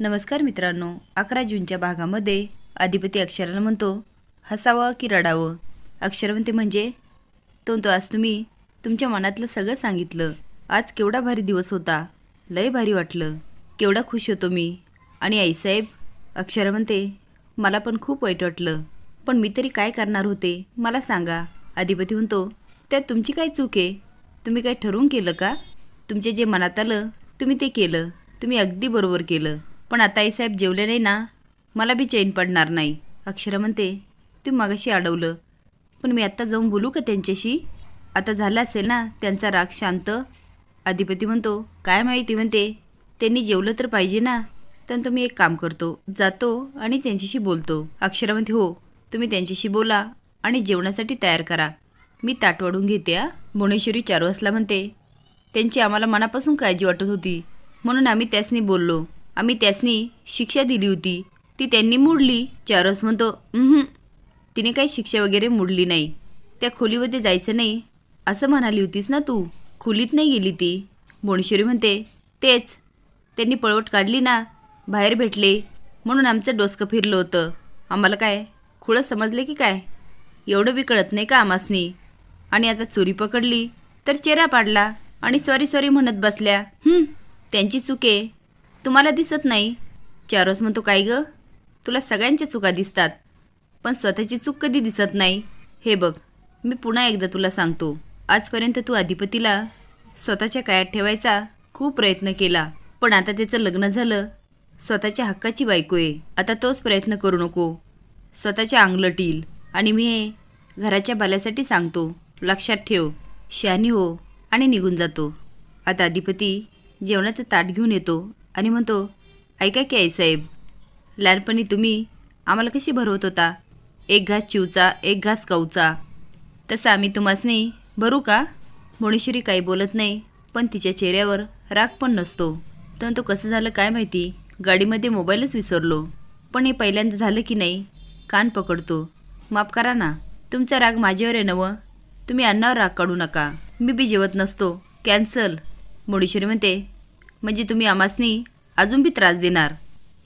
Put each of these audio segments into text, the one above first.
नमस्कार मित्रांनो अकरा जूनच्या भागामध्ये अधिपती अक्षराला म्हणतो हसावं की रडावं? अक्षरवंती म्हणजे तो आज तुम्ही तुमच्या मनातलं सगळं सांगितलं. आज केवढा भारी दिवस होता. लय भारी वाटलं. केवढा खुश होतो मी. आणि आईसाहेब अक्षर म्हणते मला पण खूप वाईट वाटलं. पण मी तरी काय करणार होते मला सांगा. अधिपती म्हणतो त्यात तुमची काय चूक आहे? तुम्ही काय ठरवून केलं का? तुमचे जे मनात आलं तुम्ही ते केलं. तुम्ही अगदी बरोबर केलं. पण आता आईसाहेब जेवले नाही ना मला बी चैन पडणार नाही. अक्षरा म्हणते तू मगाशी अडवलं. पण मी आत्ता जाऊन बोलू का त्यांच्याशी? आता झालं असेल ना त्यांचा राग शांत. अधिपती म्हणतो काय माहिती म्हणते त्यांनी जेवलं तर पाहिजे ना. तर तुम्ही एक काम करतो जातो आणि त्यांच्याशी बोलतो. अक्षरा म्हणते हो तुम्ही त्यांच्याशी बोला आणि जेवणासाठी तयार करा. मी ताट वाढून घेते आ भुवनेश्वरी चार वाजला म्हणते त्यांची आम्हाला मनापासून काळजी वाटत होती. म्हणून आम्ही त्यासनी बोललो. आम्ही त्यासनी शिक्षा दिली होती. ती त्यांनी मोडली. चारस म्हणतो तिने काही शिक्षा वगैरे मोडली नाही. त्या खोलीमध्ये जायचं नाही. असं म्हणाली होतीस ना तू? खोलीत नाही गेली ती. बोणेश्वरी म्हणते तेच. त्यांनी पळवट काढली ना. बाहेर भेटले. म्हणून आमचं डोसकं फिरलं होतं. आम्हाला काय खुळं समजले की काय? एवढं बी कळत नाही का आमासनी? आणि आता चोरी पकडली तर चेहरा पाडला आणि सॉरी सॉरी म्हणत बसल्या त्यांची चुके तुम्हाला दिसत नाही. चारोस म्हणतो काय ग? तुला सगळ्यांच्या चुका दिसतात. पण स्वतःची चूक कधी दिसत नाही. हे बघ मी पुन्हा एकदा तुला सांगतो. आजपर्यंत तू अधिपतीला स्वतःच्या कायात ठेवायचा खूप प्रयत्न केला. पण आता त्याचं लग्न झालं. स्वतःच्या हक्काची बायको आहे. आता तोच प्रयत्न करू नको. स्वतःच्या अंगलट येईल आणि मी हे घराच्या भल्यासाठी सांगतो. लक्षात ठेव. शहाणी हो आणि निघून जातो. आता अधिपती जेवणाचं ताट घेऊन येतो. आणि म्हणतो ऐका की आई साहेब लहानपणी तुम्ही आम्हाला कशी भरवत होता? एक घास चिवचा एक घास कवचा. तसं आम्ही तुम्हासनी भरू का? मोणेश्वरी काही बोलत नाही पण तिच्या चेहऱ्यावर राग पण नसतो. तर तो कसं झालं काय माहिती? गाडीमध्ये मोबाईलच विसरलो. पण हे पहिल्यांदा झालं की नाही? कान पकडतो. माफ करा ना तुमचा राग माझ्यावर आहे नवं. तुम्ही अन्नावर राग काढू नका. मी बी जेवत नसतो. कॅन्सल. मोडीश्वरी म्हणते म्हणजे तुम्ही आमासनी अजून बी त्रास देणार.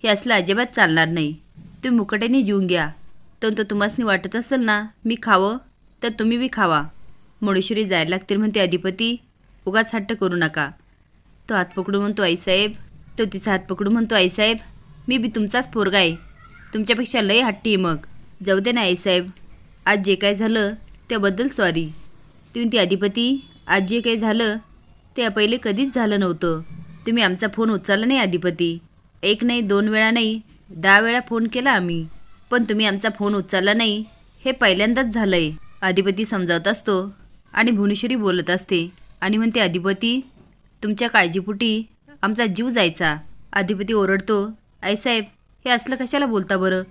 हे असलं अजिबात चालणार नाही. तुम्ही मुकट्याने जीवन घ्या. तर तो तुम्हासनी वाटत असेल ना मी खावं तर तुम्ही बी खावा. मोडेश्वरी जायला लागतील म्हणते अधिपती. उगाच हट्ट करू नका. तो हात पकडून म्हणतो आईसाहेब. तो तिचा हात पकडून म्हणतो आईसाहेब मी बी तुमचाच पोरगा आहे. तुमच्यापेक्षा लय हट्टी आहे मग. जाऊ दे ना आईसाहेब. आज जे काय झालं त्याबद्दल सॉरी तुम्ही ती अधिपती आज जे काही झालं ते पहिले कधीच झालं नव्हतं. तुम्ही आमचा फोन उचलला नाही अधिपती. एक नाही दोन वेळा नाही दहा वेळा फोन केला आम्ही. पण तुम्ही आमचा फोन उचलला नाही हे पहिल्यांदाच झालंय. अधिपती समजावत असतो आणि भुवनेश्वरी बोलत असते आणि म्हणते अधिपती तुमच्या काळजीपुटी आमचा जीव जायचा. अधिपती ओरडतो आईसाहेब हे असलं कशाला बोलता बरं?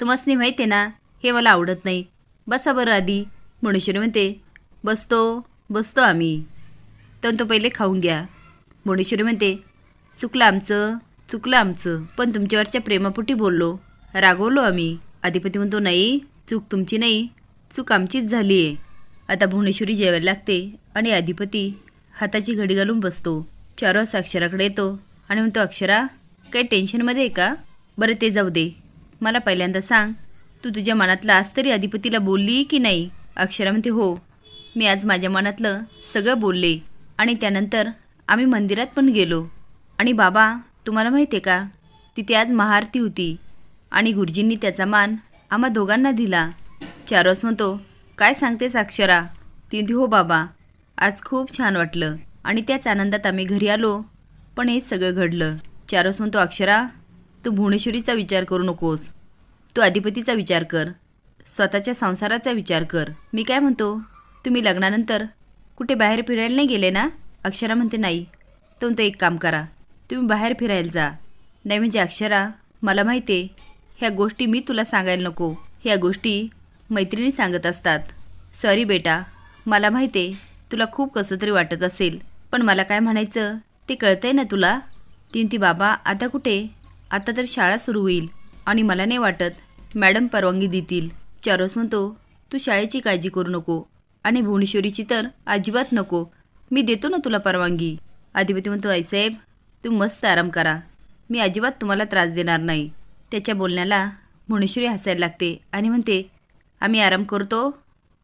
तुम्हाला माहिती आहे ना हे मला आवडत नाही. बसा बरं आधी. भुवनेश्वरी म्हणते बसतो बसतो आम्ही. तर तो पहिले खाऊन घ्या. भुवनेश्वरी म्हणते चुकलं आमचं चुकलं आमचं. पण तुमच्यावरच्या प्रेमापोटी बोललो. रागवलो आम्ही. अधिपती म्हणतो नाही चूक तुमची नाही. चूक आमचीच झाली आहे आता भुवनेश्वरी जेवायला लागते आणि अधिपती हाताची घडी घालून बसतो. चार वाजता अक्षराकडे येतो आणि म्हणतो अक्षरा काही टेन्शनमध्ये आहे का? बरं ते जाऊ दे. मला पहिल्यांदा सांग तू तुझ्या मनातलं आज तरी अधिपतीला बोलली की नाही? अक्षरा म्हणते हो. मी आज माझ्या मनातलं सगळं बोलले आणि त्यानंतर आम्ही मंदिरात पण गेलो. आणि बाबा तुम्हाला माहिती आहे का? तिथे आज महाआरती होती आणि गुरुजींनी त्याचा मान आम्हा दोघांना दिला. चारोस म्हणतो काय सांगतेस अक्षरा? ती हो बाबा आज खूप छान वाटलं आणि त्याच आनंदात आम्ही घरी आलो. पण हे सगळं घडलं. चारोस म्हणतो अक्षरा तू भुवनेश्वरीचा विचार करू नकोस. तू अधिपतीचा विचार कर. स्वतःच्या संसाराचा विचार कर. मी काय म्हणतो तुम्ही लग्नानंतर कुठे बाहेर फिरायला नाही गेले ना? अक्षरा म्हणते नाही तर म्हणतो एक काम करा. तुम्ही बाहेर फिरायला जा. नाही म्हणजे अक्षरा मला माहिती आहे ह्या गोष्टी मी तुला सांगायला नको. ह्या गोष्टी मैत्रिणी सांगत असतात. सॉरी बेटा मला माहिती आहे तुला खूप कसं तरी वाटत असेल पण मला काय म्हणायचं ते कळतं आहे ना तुला? तीन ती बाबा आता कुठे? आता तर शाळा सुरू होईल आणि मला नाही वाटत मॅडम परवानगी देतील. चारोस म्हणतो तू शाळेची काळजी करू नको आणि भुवनेश्वरीची तर अजिबात नको. मी देतो ना तुला परवानगी. अधिपती म्हणतो आईसाहेब तू मस्त आराम करा. मी अजिबात तुम्हाला त्रास देणार नाही. त्याच्या बोलण्याला भुवनेश्वरी हसायला लागते आणि म्हणते आम्ही आराम करतो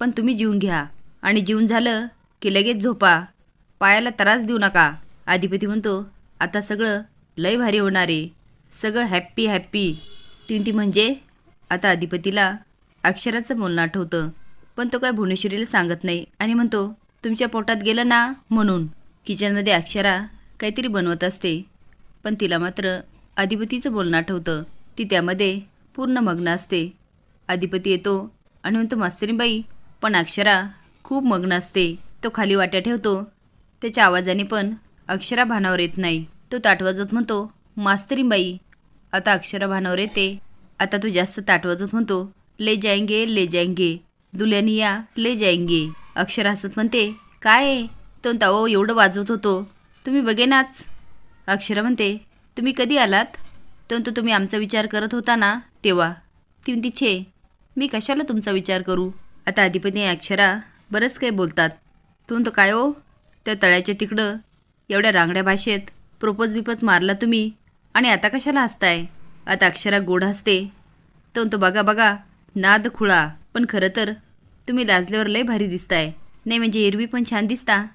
पण तुम्ही जीवन घ्या. आणि जीवन झालं की लगेच झोपा. पायाला त्रास देऊ नका. अधिपती म्हणतो आता सगळं लय भारी होणार आहे. सगळं हॅप्पी हॅप्पी तीन ती म्हणजे आता अधिपतीला अक्षराचं बोलणं आठवतं. पण तो काय भुवनेश्वरीला सांगत नाही आणि म्हणतो तुमच्या पोटात गेलं ना म्हणून. किचनमध्ये अक्षरा काहीतरी बनवत असते. पण तिला मात्र अधिपतीचं बोलणं आठवतं. ती त्यामध्ये पूर्ण मग्न असते. अधिपती येतो आणि म्हणतो मास्तरीबाई पण अक्षरा खूप मग्न असते. तो खाली वाट्या ठेवतो. त्याच्या आवाजाने पण अक्षरा भानावर येत नाही. तो ताट वाजत म्हणतो मास्तरीबाई आता अक्षरा भानावर येते. आता तो जास्त ताट वाजत म्हणतो ले जायंगे ले जायंगे. दुल्यानिया ले जायंगे. अक्षर हसत म्हणते काय आहे? तो तावो एवढं वाजवत होतो. तुम्ही बघेनाच. अक्षरा म्हणते तुम्ही कधी आलात? तर तो तुम्ही आमचा विचार करत होता ना तेव्हा. ती म्हणती छे मी कशाला तुमचा विचार करू? आता अधिपती अक्षरा बरंच काही बोलतात. तू तो काय हो? त्या तळ्याच्या तिकडं एवढ्या रांगड्या भाषेत प्रोपोज बिपोज मारला तुम्ही आणि आता कशाला हसताय? आता अक्षरा गोड हसते. तो तो बघा बघा नाद खुळा पण खरं तर तुम्ही लाजल्यावर लय भारी दिसताय. नाही म्हणजे एरवी पण छान दिसता.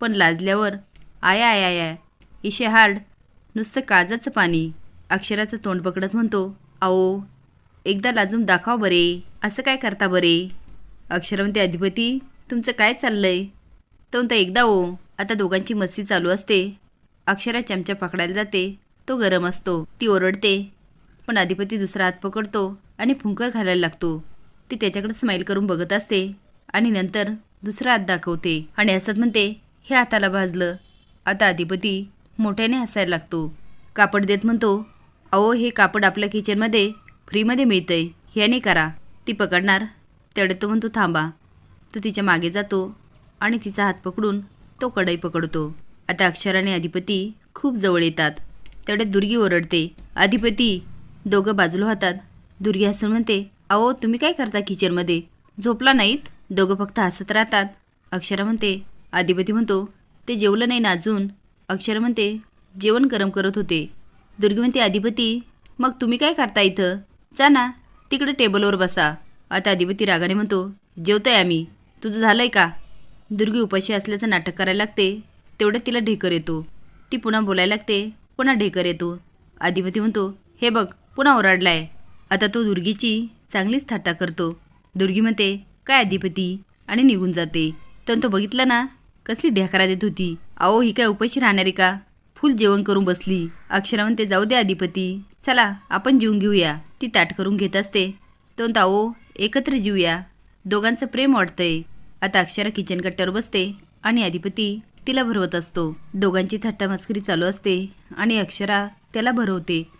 पण लाजल्यावर? आया आया आया इशे हार्ड. नुसतं काजाचं पाणी. अक्षराचं तोंड पकडत म्हणतो आओ एकदा लाजून दाखवा बरे. असं काय करता बरे? अक्षर म्हणते अधिपती तुमचं काय चाललंय? तो म्हणता एकदा ओ आता दोघांची मस्ती चालू असते. अक्षरा चमचा पकडायला जाते. तो गरम असतो. ती ओरडते. पण अधिपती दुसरा हात पकडतो आणि फुंकर घालायला लागतो. ती त्याच्याकडे स्माईल करून बघत असते. आणि नंतर दुसरा हात दाखवते आणि हसत म्हणते हे हाताला भाजलं. आता अधिपती मोठ्याने हसायला लागतो. कापड देत म्हणतो अहो हे कापड आपल्या किचनमध्ये फ्रीमध्ये मिळतंय. ह्याने करा. ती पकडणार तेवढे तो म्हणतो थांबा. तो तिच्यामागे जातो आणि तिचा हात पकडून तो कढई पकडतो. आता अक्षराने अधिपती खूप जवळ येतात. तेवढ्यात दुर्गी ओरडते अधिपती दोघं बाजूला होतात. दुर्गी हसून म्हणते अहो तुम्ही काय करता किचनमध्ये? झोपला नाहीत? दोघं फक्त हसत राहतात. अक्षरा म्हणते अधिपती म्हणतो ते जेवलं नाही ना अजून? अक्षरा म्हणते जेवण गरम करत होते. दुर्गी म्हणते अधिपती मग तुम्ही काय करता इथं? जा ना तिकडे टेबलवर बसा. आता अधिपती रागाने म्हणतो जेवतोय आम्ही. तुझं झालंय का? दुर्गी उपाशी असल्याचं नाटक करायला लागते. तेवढ्यात तिला ढेकर येतो. ती पुन्हा बोलायला लागते पुन्हा ढेकर येतो. अधिपती म्हणतो हे बघ पुन्हा ओरडलाय. आता तो दुर्गीची चांगलीच थाटा करतो. दुर्गी म्हणते काय अधिपती? आणि निघून जाते. तर तो बघितला ना कसली ढेकरा देत होती. अहो ही काय उपाशी राहणारे का? फुल जेवण करून बसली. अक्षरा म्हणते जाऊ दे अधिपती. चला आपण जेवून घेऊया. ती ताट करून घेत असते. तो अहो एकत्र जेऊया. दोघांचं प्रेम वाटतंय आता अक्षरा किचन कट्ट्यावर बसते आणि अधिपती तिला भरवत असतो. दोघांची थट्टा मस्करी चालू असते आणि अक्षरा त्याला भरवते.